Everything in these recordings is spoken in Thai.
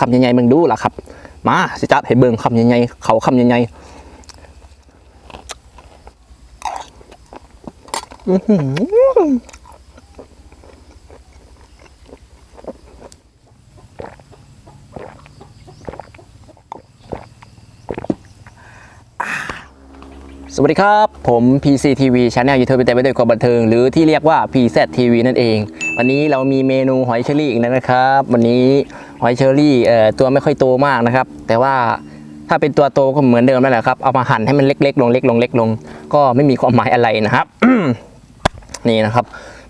คำใหญ่ๆมึงดูล่ะครับ มาสิจับให้เบิ่งคำใหญ่ๆเขาคำใหญ่ๆอื้อหือ สวัสดีครับ ผม PCTV Channel YouTube เป็นแต่ไปด้วยความบันเทิง หรือที่เรียกว่า PZTV นั่นเอง วันนี้เรามีเมนูหอยเชอรี่อีกแล้วนะครับ วันนี้หอยเชอรี่เอ่อตัวไม่ค่อยโตมากนะครับ แต่ว่าถ้าเป็นตัวโตก็เหมือนเดิมนั่นแหละครับ เอามาหั่นให้มันเล็กๆ ลงเล็กลงเล็กลง ก็ไม่มีความหมายอะไรนะครับ นี่นะครับ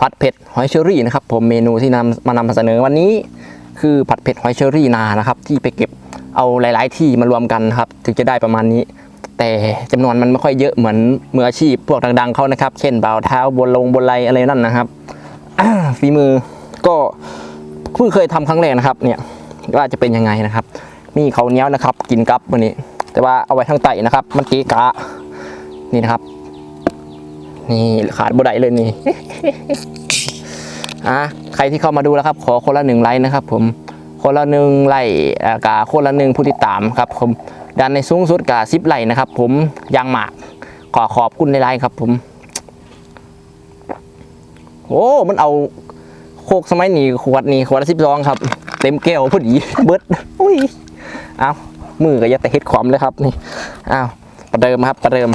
ผัดเผ็ดหอยเชอรี่นะครับ ผมเมนูที่นำมานำเสนอวันนี้ คือผัดเผ็ดหอยเชอรี่นานะครับ ที่ไปเก็บเอาหลาย ๆ ที่มารวมกันครับ ถึงจะได้ประมาณนี้ แต่จำนวนมันไม่ค่อยเยอะเหมือนมืออาชีพพวกดังๆเขานะครับ เช่นบ่าวเท้าบนลงบนไลอะไรนั่นนะครับฝีมือก็เพิ่งเคยทำครั้งแรกนะครับ เนี่ยว่าจะเป็นยังไงนะครับมีเขาเนี้ยนะครับ กินกับวันนี้ แต่ว่าเอาไว้ข้างใต้นะครับ มันเกะกะนี่นะครับ นี่ขาดบดได้เลยนี่อะใครที่เข้ามาดูแล้วครับ ขอคนละหนึ่งไลค์นะครับ ผมคนละหนึ่งไลค์กาคนละหนึ่งผู้ติดตามครับผม ดันในสูงสุดกาซิปไหลนะครับ ผมยางหมากขอขอบคุณในไลค์ครับ ผม โอ้มันเอาโคกสมัยนี้ขวดนี้ขวดละสิบสองครับ เต็มแก้วพอดีเบิดอุ้ยเอาวมือก็ยัดแต่เฮ็ดขวามเลยครับนี่อ้าวประเดิมครับประเดิม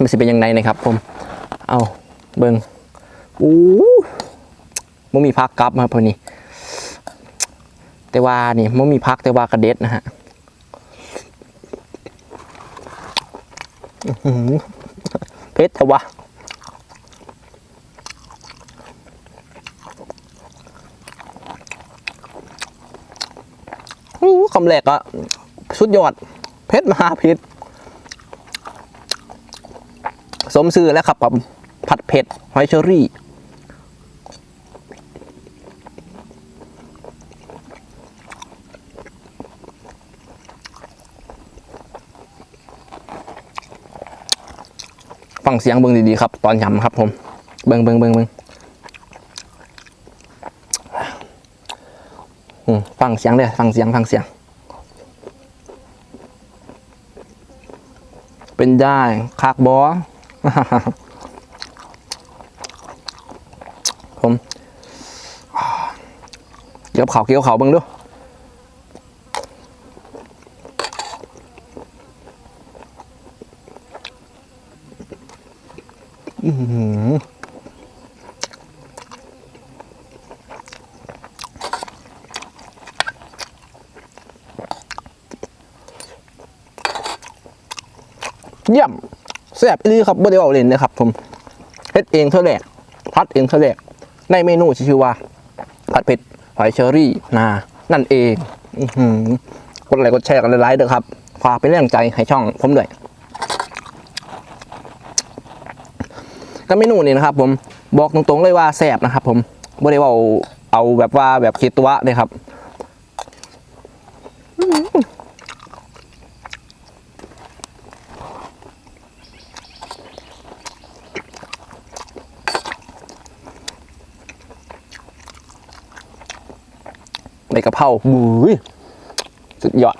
มันสิเป็นยังไงนะครับ ผม เอาเบิงอู้มัมีพักกลับมาพอนี้แต่ว่านี่มัมีพักแต่ว่ากระเด็ดนะฮะอื้อหือ เพชรทวะอู้คำแรกอะสุดยอด เพชรมหาเพชรสมซื่อแล้วครับกับผัดเผ็ดหอยเชอรี่ ฟังเสียงเบิ้งดีๆครับ ตอนยำครับผม เบิ้งเบิ้งเบิ้งเบิ้งอืมฟังเสียงเลยฟังเสียงฟังเสียง เป็นได้คากบอผมเกี่ยวเขาเกี่ยวเขาเบิ้งดูอื้อ เยี่ยมแซ่บอีครับบ่ได้เอาเล่นเลยครับผมเฮ็ดเองเท่าแรกพัดเองเท่าแรกในเมนูที่ชื่อว่า ผัดเผ็ดหอยเชอรี่นานั่นเองอื้อหือกดไลค์กดแชร์กันหลายๆเด้อครับฝากเป็นแรงใจให้ช่องผมด้วย ก็เมนูนี้นะครับผมบอกตรงๆเลยว่าแซ่บนะครับ ผมไม่ได้ว่าเอาเอาแบบว่าแบบคิดตัวเลยครับใบกะเพราบุ้ยสุดยอด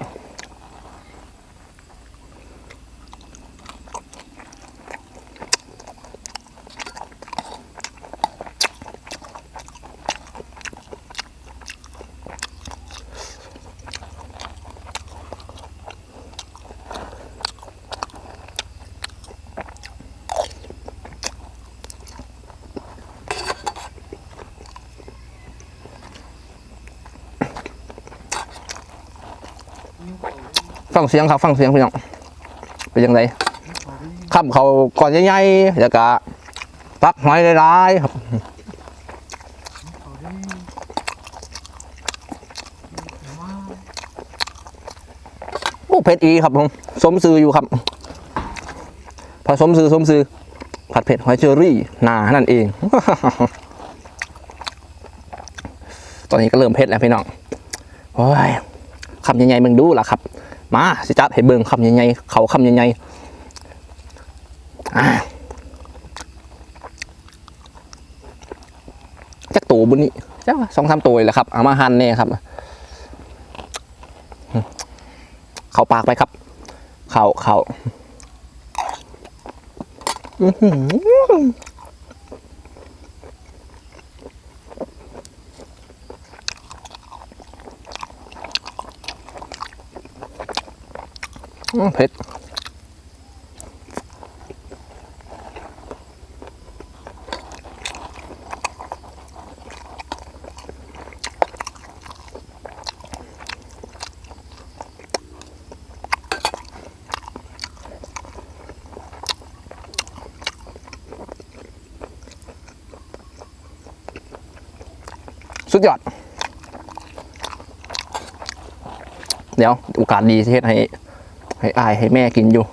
ฟังเสียงครับ ฟังเสียงพี่น้องเป็นยังไงขับเขาก่อนใหญ่ๆแล้วก็ปักหอยหลายๆครับโอ้เผ็ดอีครับผมสมซื้ออยู่ครับ พอสมซื้อสมซื้อผัดเผ็ดหอยเชอรี่นานั่นเอง ตอนนี้ก็เริ่มเผ็ดแล้วพี่น้องโอ้ยคำใหญ่ๆมึงดูล่ะครับ มาสิจัดให้เบิ่งคำใหญ่ๆเขาคำใหญ่ๆจักตัวบุญนี่จักสองสามตัวเลยครับเอามาหั่นเนี่ยครับ เข้าปากไปครับ เข้าเข้าอื้อหืออื้อ เผ็ดสุดยอด เดี๋ยวโอกาสดีเฮ็ดให้ ให้อายให้แม่กินอยู่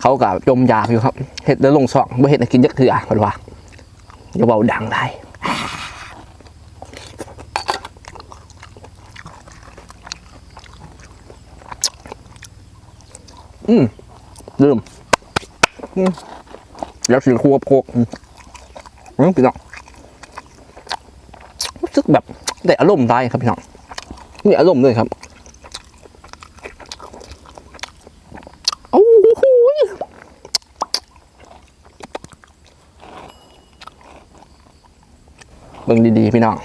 เขากับจมยากอยู่ครับเฮ็ดแล้วลงซองบ่เฮ็ดกินยักเถื่อเพิ่นว่าอย่าเบาดังได้อืมลืมอืมแล้วสิควโคกอืมพี่น้องรู้สึกแบบได้อารมณ์ได้ครับพี่น้องมีอารมณ์เลยครับโอ้โหยเบิ่ง ดีๆพี่น้อง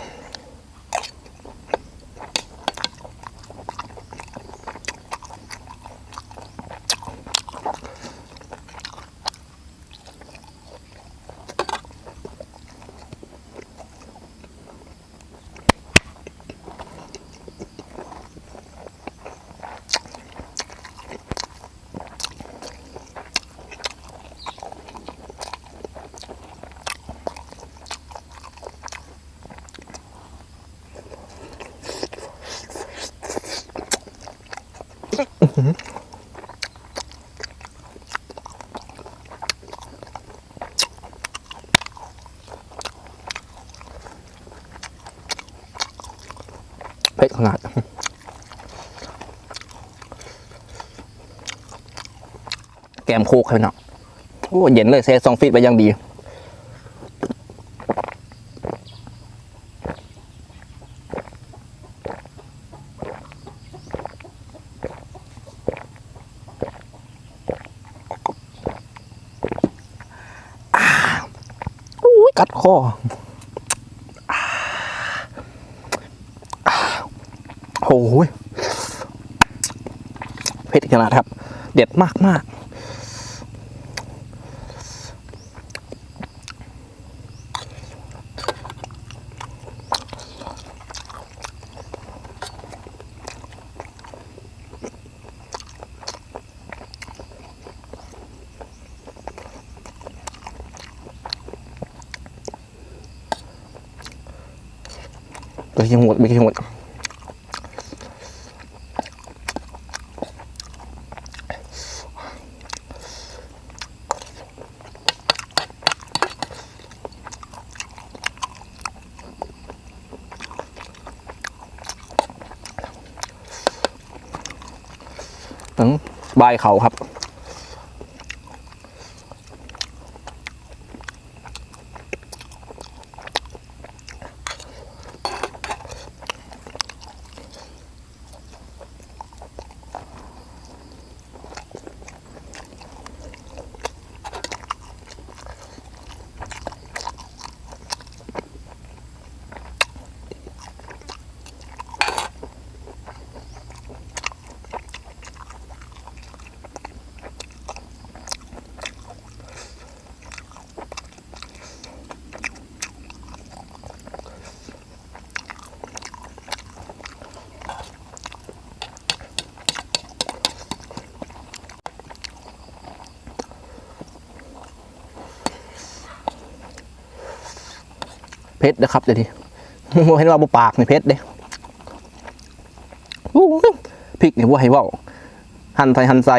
ผ็ดขนาดแกมโคกครับพี่น้องโอ้เย็นเลยเซซองฟิตไปอยังดีอ่าอุ้ยกัดคออ่าอ่า โอ้ยเผ็ดขนาดครับ เด็ดมากมากๆตัวที่หมดไม่ใช่หมด ถึงบาย เขาครับ เพชรนะครับเดี๋ยวดิเห็นว่าบุปากในเพชรเด้พริกนี่ว่าให้เว่าหั่นใส่หั่นใส่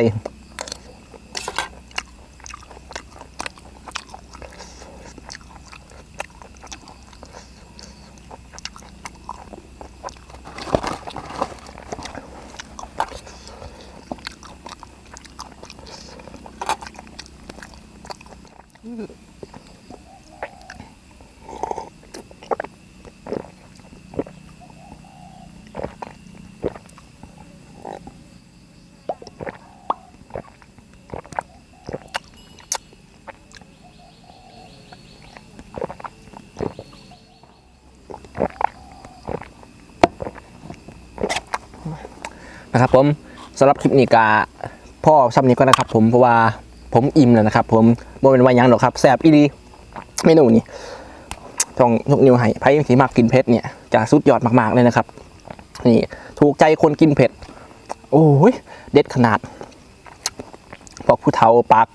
นะครับ ผมสำหรับคลิปนี้กาพ่อซ้ำนี้ก็นะครับ ผมเพราะว่าผมอิ่มแล้วนะครับ ผมบ่เป็นวันยังหรอกครับแซ่บอีดีเมนูนี้ต้องยกนิ้วให้ไพ่ที่มากกินเผ็ดเนี่ยจะสุดยอดมากๆเลยนะครับนี่ถูกใจคนกินเผ็ด โอ้ยเด็ดขนาดพวกผู้เฒ่าปาก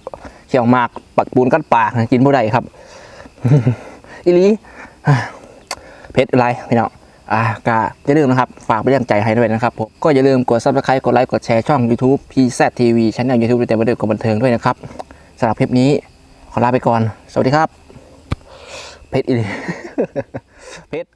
เขียวมากปักปูนกัดปากนะกินผู้ใดครับอีลีเผ็ดอะไรพี่น้อง อ่าก็อย่าลืมนะครับ ฝากไปเรื่องใจให้ด้วยนะครับผมก็อย่าลืมกด subscribe กดไลค์กดแชร์ช่อง YouTube PZTV ช่อง YouTube แต่ว่าเด็กกับบันเทิงด้วยนะครับสำหรับคลิปนี้ขอลาไปก่อน สวัสดีครับ เพชรอีหลีเพชร